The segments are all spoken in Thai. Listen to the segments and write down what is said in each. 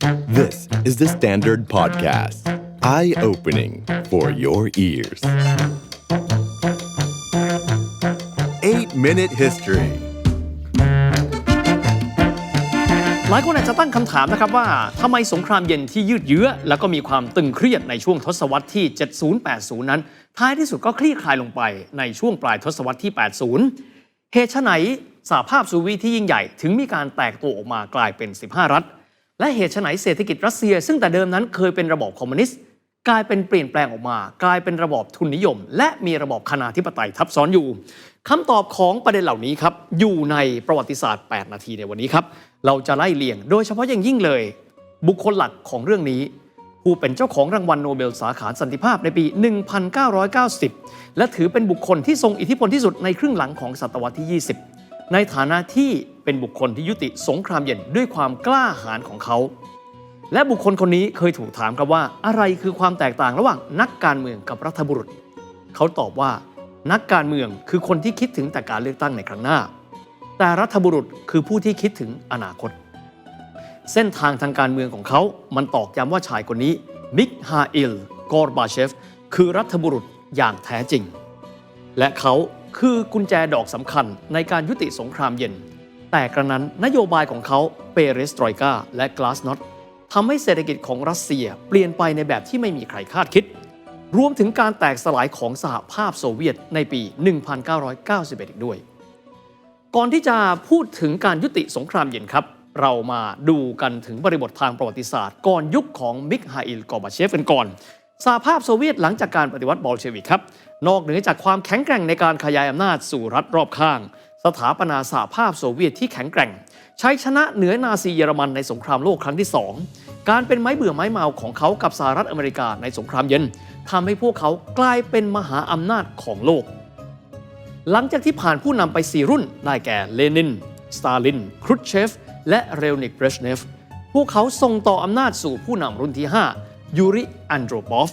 This is the Standard Podcast. Eye opening for your ears. 8 Minute History หลายคนอาจจะตั้งคำถามนะครับว่าทำไมสงครามเย็นที่ยืดเยื้อ แล้วก็มีความตึงเครียดในช่วงทศวรรษที่ 70-80 นั้น ท้ายที่สุดก็คลี่คลายลงไปในช่วงปลายทศวรรษที่ 80 เหตุไฉนสหภาพโซเวียตที่ยิ่งใหญ่ถึงมีการแตกตัวออกมากลายเป็น 15 รัฐ และเหตุไฉนเศรษฐกิจรัสเซีย ซึ่งแต่เดิมนั้นเคยเป็นระบอบคอมมิวนิสต์กลายเป็นเปลี่ยนแปลงออกมา กลายเป็นระบอบทุนนิยม และมีระบอบคณาธิปไตยทับซ้อนอยู่คำตอบของประเด็นเหล่านี้ครับอยู่ในประวัติศาสตร์ 8 นาทีในวันนี้ครับเราจะไล่เลียง โดยเฉพาะอย่างยิ่งเลย บุคคลหลักของเรื่องนี้ ผู้เป็นเจ้าของรางวัลโนเบลสาขาสันติภาพในปี 1990 และถือเป็นบุคคลที่ทรงอิทธิพลที่สุดในครึ่งหลังของศตวรรษที่ 20 ในฐานะที่ เป็นบุคคลที่ยุติสงครามเย็นด้วยความกล้าหาญของเขา และบุคคลคนนี้เคยถูกถามครับว่าอะไรคือความแตกต่างระหว่างนักการเมืองกับรัฐบุรุษ เขาตอบว่านักการเมืองคือคนที่คิดถึงแต่การเลือกตั้งในครั้งหน้า แต่รัฐบุรุษคือผู้ที่คิดถึงอนาคต เส้นทางทางการเมืองของเขา มันตอกย้ำว่าชายคนนี้มิกฮาอิล กอร์บาเชฟ คือรัฐบุรุษอย่างแท้จริง และเขาคือกุญแจดอกสำคัญในการยุติสงครามเย็น แต่กระนั้นนโยบายของเขาเปเรสตรอยกาและกลาสนอตทำให้เศรษฐกิจของรัสเซียเปลี่ยนไปในแบบที่ไม่มีใครคาดคิด รวมถึงการแตกสลายของสหภาพโซเวียตในปี 1991 อีกด้วย ก่อนที่จะพูดถึงการยุติสงครามเย็นครับ เรามาดูกันถึงบริบททางประวัติศาสตร์ ก่อนยุคของมิกฮาอิลกอบาเชฟกันก่อนสหภาพโซเวียตหลังจากการปฏิวัติบอลเชวิกครับ นอกเหนือจากความแข็งแกร่งในการขยายอำนาจสู่รัฐรอบข้าง สถาปนาสหภาพโซเวียตที่แข็งแกร่ง ใช้ชนะเหนือนาซีเยอรมันในสงครามโลกครั้งที่ 2 การเป็นไม้เบื่อไม้เมาของเขากับสหรัฐอเมริกาในสงครามเย็นทำให้พวกเขากลายเป็นมหาอำนาจของโลก หลังจากที่ผ่านผู้นำไป 4 รุ่นได้แก่เลนิน สตาลิน ครุชเชฟ และเรลนิกเบรชเนฟ พวกเขาส่งต่ออำนาจสู่ผู้นำรุ่นที่ 5 ยูริ อันโดรปอฟ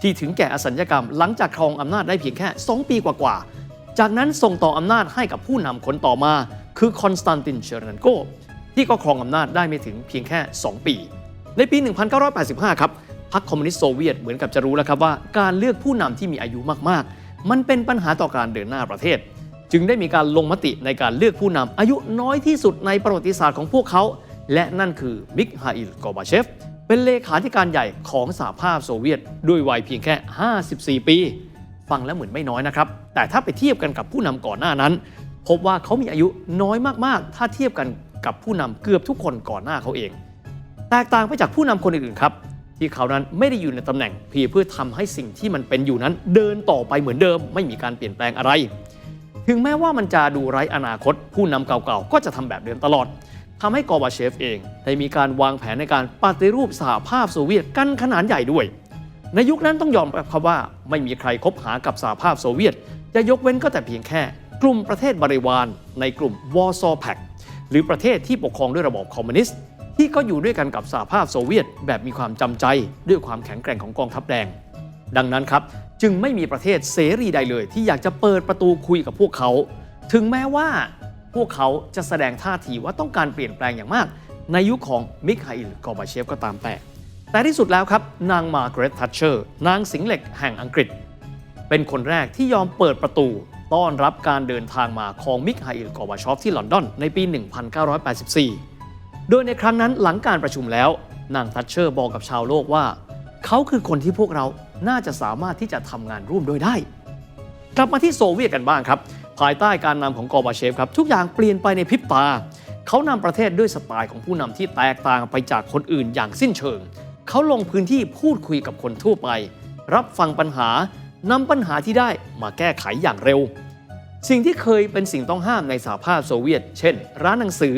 ที่ถึงแก่อสัญญกรรมหลังจากครองอำนาจได้เพียงแค่ 2 ปีกว่าๆ จากนั้นส่งต่ออำนาจให้กับผู้นำคนต่อมา คือคอนสแตนตินเชอร์นันโกที่ก็ครองอำนาจได้ไม่ถึงเพียงแค่ 2 ปี ในปี 1985 ครับพรรคคอมมิวนิสต์โซเวียตเหมือนกับจะรู้แล้วครับว่าการเลือกผู้นำที่มีอายุมากๆ มันเป็นปัญหาต่อการเดินหน้าประเทศ จึงได้มีการลงมติในการเลือกผู้นำอายุน้อยที่สุดในประวัติศาสตร์ของพวกเขา และนั่นคือมิกฮาอิลกอบาเชฟเป็นเลขาธิการใหญ่ของสหภาพโซเวียตด้วยวัยเพียงแค่ 54 ปี ฟังแล้วเหมือนไม่น้อยนะครับ แต่ถ้าไปเทียบกันกับผู้นำก่อนหน้านั้น พบว่าเขามีอายุน้อยมากๆ ถ้าเทียบกันกับผู้นำเกือบทุกคนก่อนหน้าเขาเอง แตกต่างไปจากผู้นำคนอื่นๆครับ ที่เขานั้นไม่ได้อยู่ในตำแหน่งเพียงเพื่อทำให้สิ่งที่มันเป็นอยู่นั้น เดินต่อไปเหมือนเดิม ไม่มีการเปลี่ยนแปลงอะไร ถึงแม้ว่ามันจะดูไร้อนาคต ผู้นำเก่าๆก็จะทำแบบเดิมตลอดทำให้กอบาเชฟเอง ได้มีการวางแผนในการปฏิรูปสหภาพโซเวียตกันขนาดใหญ่ด้วย ในยุคนั้นต้องยอมรับครับว่าไม่มีใครคบหากับสหภาพโซเวียต จะยกเว้นก็แต่เพียงแค่ กลุ่มประเทศบริวาร ในกลุ่มวอร์ซอแพกหรือประเทศที่ปกครองด้วยระบอบคอมมิวนิสต์ที่ก็อยู่ด้วยกันกับสหภาพโซเวียต แบบมีความจำใจด้วยความแข็งแกร่งของกองทัพแดง ดังนั้นครับจึงไม่มีประเทศเสรีใดเลยที่อยากจะเปิดประตูคุยกับพวกเขา ถึงแม้ว่าพวกเขาจะแสดงท่าทีว่าต้องการเปลี่ยนแปลงอย่างมาก ในยุคของมิคาอิลกอร์บาเชฟก็ตามแต่ แต่ที่สุดแล้วครับ นางมาร์เกร็ตทัชเชอร์นางสิงเหล็กแห่งอังกฤษ เป็นคนแรกที่ยอมเปิดประตู ต้อนรับการเดินทางมาของมิคาอิลกอร์บาชอฟที่ลอนดอนในปี 1984 โดยในครั้งนั้นหลังการประชุมแล้ว นางทัชเชอร์บอกกับชาวโลกว่า เขาคือคนที่พวกเราน่าจะสามารถที่จะทำงานร่วมด้วยได้ กลับมาที่โซเวียตกันบ้างครับ ภายใต้การนำของกอร์บาเชฟครับทุกอย่างเปลี่ยนไปในพริบตา เขานำประเทศด้วยสไตล์ของผู้นำที่แตกต่างไปจากคนอื่นอย่างสิ้นเชิง เขาลงพื้นที่พูดคุยกับคนทั่วไป รับฟังปัญหานำปัญหาที่ได้มาแก้ไขอย่างเร็ว สิ่งที่เคยเป็นสิ่งต้องห้ามในสหภาพโซเวียต เช่น ร้านหนังสือ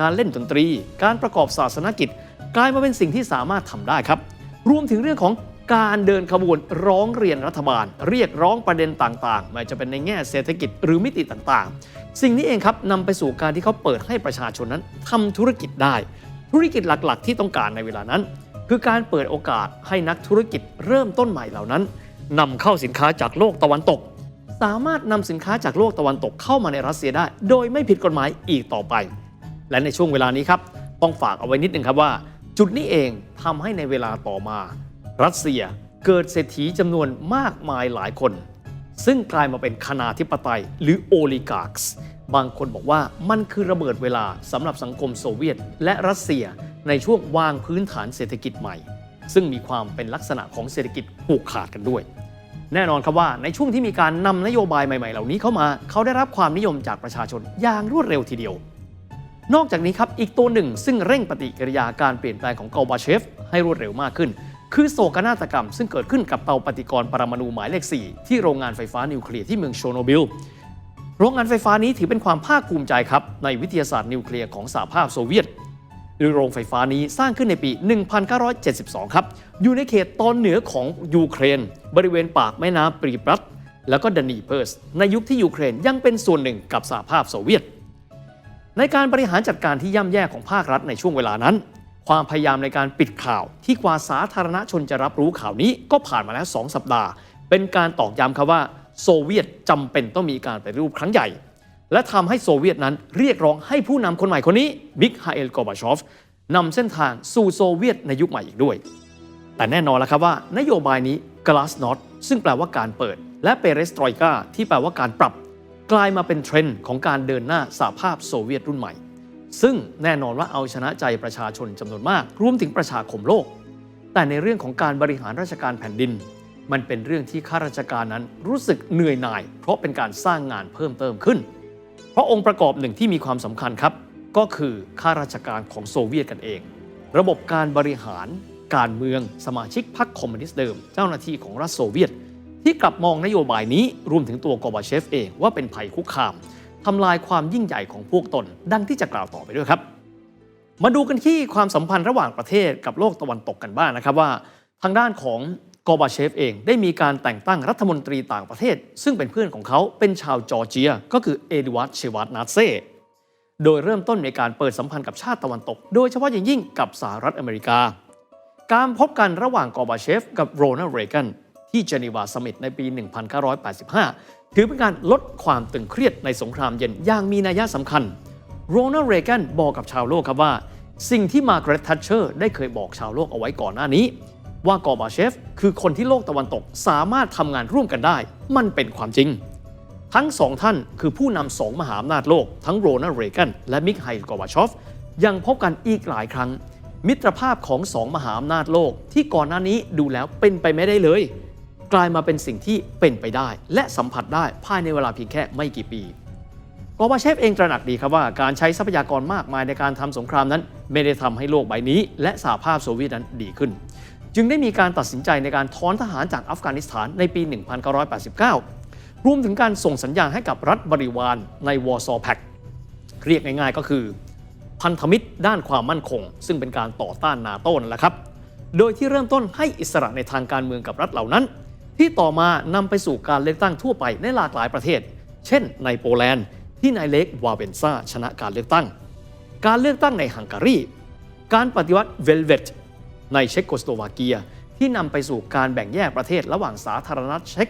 การเล่นดนตรี การประกอบศาสนกิจ กลายมาเป็นสิ่งที่สามารถทำได้ครับ รวมถึงเรื่องของการเดินขบวนร้องเรียนรัฐบาล เรียกร้องประเด็นต่างๆ ไม่ว่าจะเป็นในแง่เศรษฐกิจหรือมิติต่างๆ สิ่งนี้เองครับนำไปสู่การที่เขาเปิดให้ประชาชนนั้นทำธุรกิจได้ ธุรกิจหลักๆ ที่ต้องการในเวลานั้น คือการเปิดโอกาสให้นักธุรกิจเริ่มต้นใหม่เหล่านั้นนำเข้าสินค้าจากโลกตะวันตก สามารถนำสินค้าจากโลกตะวันตกเข้ามาในรัสเซียได้ โดยไม่ผิดกฎหมายอีกต่อไป และในช่วงเวลานี้ครับต้องฝากเอาไว้นิดนึงครับว่า จุดนี้เองทำให้ในเวลาต่อมา รัสเซียเกิดเศรษฐีจำนวนมากมายหลายคน ซึ่งกลายมาเป็นคณาธิปไตยหรือโอลิการ์ส บางคนบอกว่ามันคือระเบิดเวลาสำหรับสังคมโซเวียต และรัสเซียในช่วงวางพื้นฐานเศรษฐกิจใหม่ ซึ่งมีความเป็นลักษณะของเศรษฐกิจผูกขาดกันด้วย แน่นอนครับว่าในช่วงที่มีการนำนโยบายใหม่ๆ เหล่านี้เข้ามา เขาได้รับความนิยมจากประชาชนอย่างรวดเร็วทีเดียวนอกจากนี้ครับอีกตัวหนึ่งซึ่งเร่งปฏิกิริยาการเปลี่ยนแปลงของกอบาเชฟ ให้รวดเร็วมากขึ้น คือโศกนาฏกรรม ซึ่งเกิดขึ้นกับเตาปฏิกรณ์ปรมาณูหมายเลข 4 ที่โรงงานไฟฟ้านิวเคลียร์ที่เมืองโชโนบิล โรงงานไฟฟ้านี้ถือเป็นความภาคภูมิใจครับ ในวิทยาศาสตร์นิวเคลียร์ของสหภาพโซเวียตโดยโรงไฟฟ้านี้สร้างขึ้นในปี 1972 ครับ อยู่ในเขตตอนเหนือของยูเครน บริเวณปากแม่น้ำปรีปรัตแล้วก็ดานีเพิร์ส ในยุคที่ยูเครนยังเป็นส่วนหนึ่งกับสหภาพโซเวียต ในการบริหารจัดการที่ย่ำแย่ของภาครัฐในช่วงเวลานั้น ความพยายามในการปิดข่าวที่กว่าสาธารณชนจะรับรู้ข่าวนี้ก็ผ่านมาแล้ว 2 สัปดาห์ เป็นการตอกย้ำครับว่า โซเวียตจำเป็นต้องมีการปฏิรูปครั้งใหญ่ และทำให้โซเวียตนั้นเรียกร้องให้ผู้นำคนใหม่คนนี้มิกฮาเอลกอบาชอฟนำเส้นทางสู่โซเวียตในยุคใหม่อีกด้วย แต่แน่นอนแล้วครับว่านโยบายนี้ glasnost ซึ่งแปลว่าการเปิด และ perestroika ที่แปลว่าการปรับ กลายมาเป็นเทรนด์ของการเดินหน้าสหภาพโซเวียตรุ่นใหม่ ซึ่งแน่นอนว่าเอาชนะใจประชาชนจำนวนมาก รวมถึงประชาคมโลก แต่ในเรื่องของการบริหารราชการแผ่นดิน มันเป็นเรื่องที่ข้าราชการนั้นรู้สึกเหนื่อยหน่าย เพราะเป็นการสร้างงานเพิ่มเติมขึ้น เพราะองค์ประกอบหนึ่งที่มีความสำคัญครับ ก็คือข้าราชการของโซเวียตกันเอง ระบบการบริหารการเมืองสมาชิกพรรคคอมมิวนิสต์เดิม เจ้าหน้าที่ของรัฐโซเวียต ที่กลับมองนโยบายนี้รวมถึงตัวกอบาเชฟเองว่าเป็นภัยคุกคามทำลายความยิ่งใหญ่ของพวกตน ดังที่จะกล่าวต่อไปด้วยครับ มาดูกันที่ความสัมพันธ์ระหว่างประเทศกับโลกตะวันตกกันบ้างนะครับว่า ทางด้านของ กอบาเชฟเองได้มีการแต่งตั้งรัฐมนตรีต่างประเทศ ซึ่งเป็นเพื่อนของเขาเป็นชาวจอร์เจีย ก็คือเอดิวัตเชวัตนาเซโดยเริ่มต้นในการเปิดสัมพันธ์กับชาติตะวันตก โดยเฉพาะอย่างยิ่งกับสหรัฐอเมริกา การพบกันระหว่างกอบาเชฟกับโรนัลเรแกนที่เจนีวาสมิตในปี 1985 ถือเป็นการลดความตึงเครียดในสงครามเย็นอย่างมีนัยสำคัญ โรนัลเรแกนบอกกับชาวโลกครับว่า สิ่งที่มาร์กรตทัชเชอร์ได้เคยบอกชาวโลกเอาไว้ก่อนหน้านี้ ว่ากอบาเชฟคือคนที่โลกตะวันตกสามารถทำงานร่วมกันได้ มันเป็นความจริง ทั้งสองท่านคือผู้นำสองมหาอำนาจโลก ทั้งโรนัลเรแกนและมิคไฮกอบาชอฟยังพบกันอีกหลายครั้ง มิตรภาพของสองมหาอำนาจโลก ที่ก่อนหน้านี้ดูแล้วเป็นไปไม่ได้เลย กลายมาเป็นสิ่งที่เป็นไปได้ และสัมผัสได้ภายในเวลาเพียงแค่ไม่กี่ปีกอบาเชฟเองตระหนักดีครับว่าการใช้ทรัพยากรมากมายในการทำสงครามนั้น ไม่ได้ทำให้โลกใบนี้ และสหภาพโซเวียตนั้นดีขึ้น จึงได้มีการตัดสินใจในการถอนทหารจากอัฟกานิสถานในปี 1989 รวมถึงการส่งสัญญาณให้กับรัฐบริวารในวอร์ซอแพคเรียกง่ายๆก็คือ พันธมิตรด้านความมั่นคง ซึ่งเป็นการต่อต้านนาโต้นั่นแหละครับ โดยที่เริ่มต้นให้อิสระในทางการเมืองกับรัฐเหล่านั้น ที่ต่อมานำไปสู่การเลือกตั้งทั่วไปในหลากหลายประเทศ เช่น ในโปแลนด์ที่นายเล็กวาเวนซาชนะการเลือกตั้ง การเลือกตั้งในฮังการี การปฏิวัติเวลเวต ในเช็กโกสโลวาเกีย ที่นำไปสู่การแบ่งแยกประเทศระหว่างสาธารณรัฐเช็ก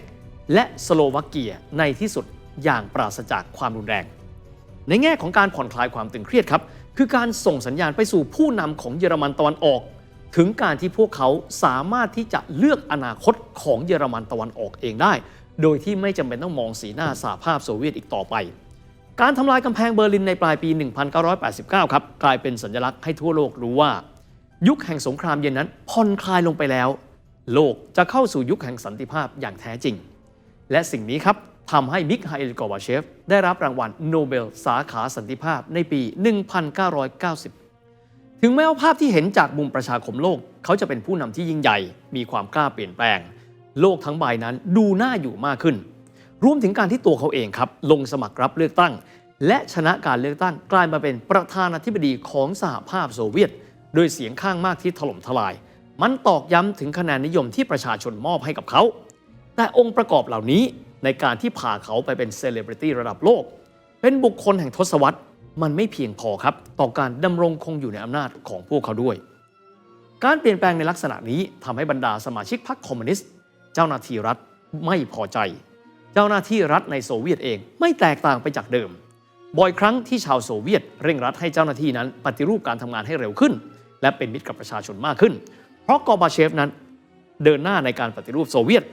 และสโลวาเกียในที่สุดอย่างปราศจากความรุนแรง ในแง่ของการผ่อนคลายความตึงเครียดครับ คือการส่งสัญญาณไปสู่ผู้นำของเยอรมันตะวันออก ถึงการที่พวกเขาสามารถที่จะเลือกอนาคตของเยอรมันตะวันออกเองได้ โดยที่ไม่จำเป็นต้องมองสีหน้าสหภาพโซเวียตอีกต่อไปการทำลายกำแพงเบอร์ลินในปลายปี 1989 ครับ กลายเป็นสัญลักษณ์ให้ทั่วโลกรู้ว่า ยุคแห่งสงครามเย็นนั้นผ่อนคลายลงไปแล้ว โลกจะเข้าสู่ยุคแห่งสันติภาพอย่างแท้จริง และสิ่งนี้ครับทำให้มิคไฮเอลกอบาเชฟ ได้รับรางวัลโนเบลสาขาสันติภาพในปี 1990 ถึงแม้ว่าภาพที่เห็นจากมุมประชาคมโลก เขาจะเป็นผู้นำที่ยิ่งใหญ่ มีความกล้าเปลี่ยนแปลง โลกทั้งใบนั้นดูน่าอยู่มากขึ้น รวมถึงการที่ตัวเขาเองครับ ลงสมัครรับเลือกตั้ง และชนะการเลือกตั้งกลายมาเป็นประธานาธิบดีของสหภาพโซเวียต โดยเสียงข้างมากที่ถล่มทลาย มันตอกย้ำถึงคะแนนนิยมที่ประชาชนมอบให้กับเขา แต่องค์ประกอบเหล่านี้ในการที่พาเขาไปเป็นเซเลบริตี้ระดับโลก เป็นบุคคลแห่งทศวรรษมันไม่เพียงพอครับ ต่อการดำรงคงอยู่ในอำนาจของพวกเขาด้วย การเปลี่ยนแปลงในลักษณะนี้ทำให้บรรดาสมาชิกพรรคคอมมิวนิสต์ เจ้าหน้าที่รัฐไม่พอใจ เจ้าหน้าที่รัฐในโซเวียตเองไม่แตกต่างไปจากเดิม บ่อยครั้งที่ชาวโซเวียตเร่งรัดให้เจ้าหน้าที่นั้นปฏิรูปการทำงานให้เร็วขึ้น และเป็นมิตรกับประชาชนมากขึ้น เพราะกอบาเชฟนั้นเดินหน้าในการปฏิรูปโซเวียต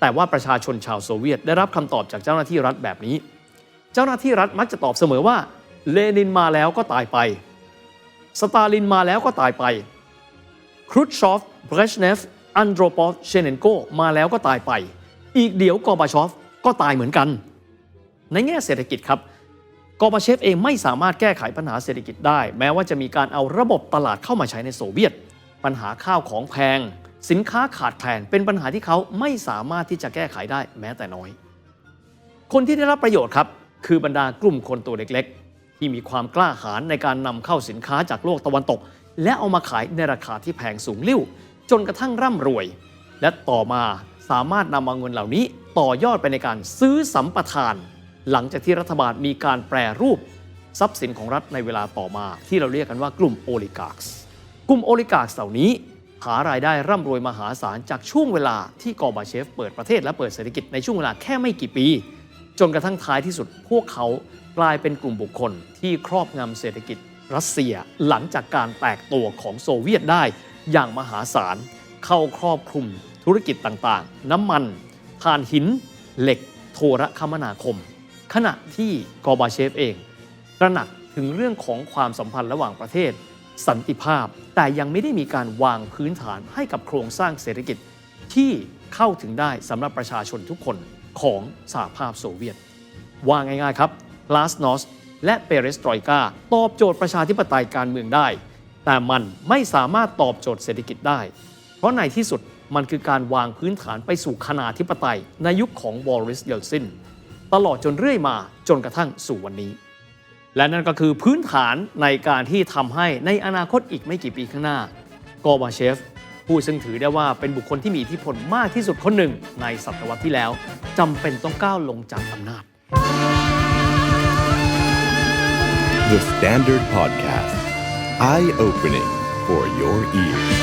แต่ว่าประชาชนชาวโซเวียต ได้รับคำตอบจากเจ้าหน้าที่รัฐแบบนี้ เจ้าหน้าที่รัฐมักจะตอบเสมอว่าเลนินมาแล้วก็ตายไป สตาลินมาแล้วก็ตายไป ครุชชอฟเบรชเนฟ อันโดรปอฟ เชเนนโก มาแล้วก็ตายไป อีกเดี๋ยวกอบาชอฟก็ตายเหมือนกัน ในแง่เศรษฐกิจครับ กอบาเชฟเองไม่สามารถแก้ไขปัญหาเศรษฐกิจได้ แม้ว่าจะมีการเอาระบบตลาดเข้ามาใช้ในโซเวียต ปัญหาข้าวของแพง สินค้าขาดแคลนเป็นปัญหาที่เขาไม่สามารถที่จะแก้ไขได้แม้แต่น้อย คนที่ได้รับประโยชน์ครับ คือบรรดากลุ่มคนตัวเล็กๆ ที่มีความกล้าหาญในการนำเข้าสินค้าจากโลกตะวันตก และเอามาขายในราคาที่แพงสูงลิ่วจนกระทั่งร่ำรวย และต่อมาสามารถนำเอาเงินเหล่านี้ต่อยอดไปในการซื้อสัมปทาน หลังจากที่รัฐบาลมีการแปรรูปทรัพย์สินของรัฐในเวลาต่อมา ที่เราเรียกกันว่ากลุ่มโอลิการ์สกลุ่มโอลิการ์สเหล่านี้ หารายได้ร่ำรวยมหาศาลจากช่วงเวลาที่กอบาเชฟเปิดประเทศและเปิดเศรษฐกิจในช่วงเวลาแค่ไม่กี่ปี จนกระทั่งท้ายที่สุดพวกเขากลายเป็นกลุ่มบุคคลที่ครอบงำเศรษฐกิจรัสเซียหลังจากการแตกตัวของโซเวียตได้อย่างมหาศาลเข้าครอบคลุมธุรกิจต่างๆ น้ำมันถ่านหิน เหล็ก โทรคมนาคม ขณะที่กอบาเชฟเองตระหนักถึงเรื่องของความสัมพันธ์ระหว่างประเทศ สันติภาพ แต่ยังไม่ได้มีการวางพื้นฐานให้กับโครงสร้างเศรษฐกิจที่เข้าถึงได้สำหรับประชาชนทุกคนของสหภาพโซเวียต ว่าง่ายๆครับ g l a s n o s t และเปเรสตรอยกาตอบโจทย์ประชาธิปไตยการเมืองได้ แต่มันไม่สามารถตอบโจทย์เศรษฐกิจได้ เพราะในที่สุดมันคือการวางพื้นฐานไปสู่คณาธิปไตยในยุคของวอริสเยลซิน ตลอดจนเรื่อยมาจนกระทั่งสู่วันนี้ และนั่นก็คือพื้นฐานในการที่ทำให้ในอนาคตอีกไม่กี่ปีข้างหน้ากอบาเชฟผู้ซึ่งถือได้ว่าเป็นบุคคลที่มีอิทธิพลมากที่สุดคนหนึ่งในศตวรรษที่แล้วจำเป็นต้องก้าวลงจากอำนาจ The Standard Podcast. Eye opening for your ears.